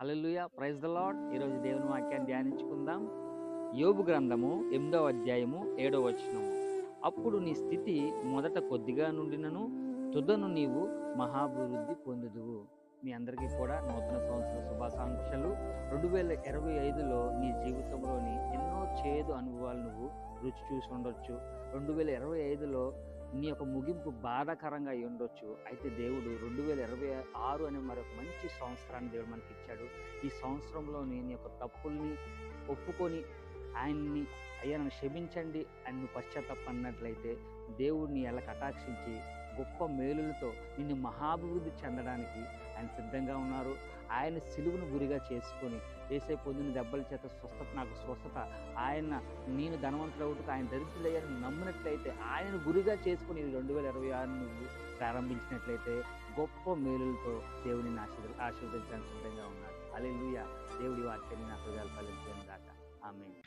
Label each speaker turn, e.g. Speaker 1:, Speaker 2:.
Speaker 1: Hallelujah. Praise the lord ఈరోజు దేవుని వాక్యాన్ని ధ్యానించుకుందాం. యోబు గ్రంథము ఎనిమిదవ అధ్యాయము ఏడవ వచనము. అప్పుడు నీ స్థితి మొదట కొద్దిగా నుండినను తుదను నీవు మహాభివృద్ధి పొందుదువు. మీ అందరికీ కూడా నూతన సంవత్సర శుభాకాంక్షలు. రెండు వేల ఇరవై ఐదులో నీ జీవితంలోని ఎన్నో చేదు అనుభవాలు నువ్వు రుచి చూసి ఉండొచ్చు. రెండు వేల ఇరవై ఐదులో నీ యొక్క ముగింపు బాధాకరంగా అయి ఉండొచ్చు. అయితే దేవుడు రెండు వేల ఇరవై ఆరు అనే మరొక మంచి సంవత్సరాన్ని దేవుడు మనకి ఇచ్చాడు ఈ సంవత్సరంలోని నీ యొక్క తప్పుల్ని ఒప్పుకొని ఆయన్ని అయ్యా నన్ను క్షమించండి అని నువ్వు పశ్చాత్తపడినట్లయితే దేవుడిని ఎలా కటాక్షించి గొప్ప మేలులతో నిన్ను మహాభివృద్ధి చెందడానికి ఆయన సిద్ధంగా ఉన్నారు. ఆయన సిలువును గురిగా చేసుకొని వేసే పొందిన దెబ్బల చేత స్వస్థత నాకు స్వస్థత. ఆయన నేను ధనవంతుడవుటకు ఆయన దరిద్రులయ్యారని నమ్మినట్లయితే ఆయన గురిగా చేసుకుని రెండు వేల ఇరవై ఆరు నువ్వు ప్రారంభించినట్లయితే గొప్ప మేలులతో దేవుని ఆశీర్వ ఆశీర్వదించడానికి సిద్ధంగా ఉన్నాడు. అలెలుయ దేవుడి వాక్యాన్ని నా హృదయాలు ఫలించాను దాకా ఆమె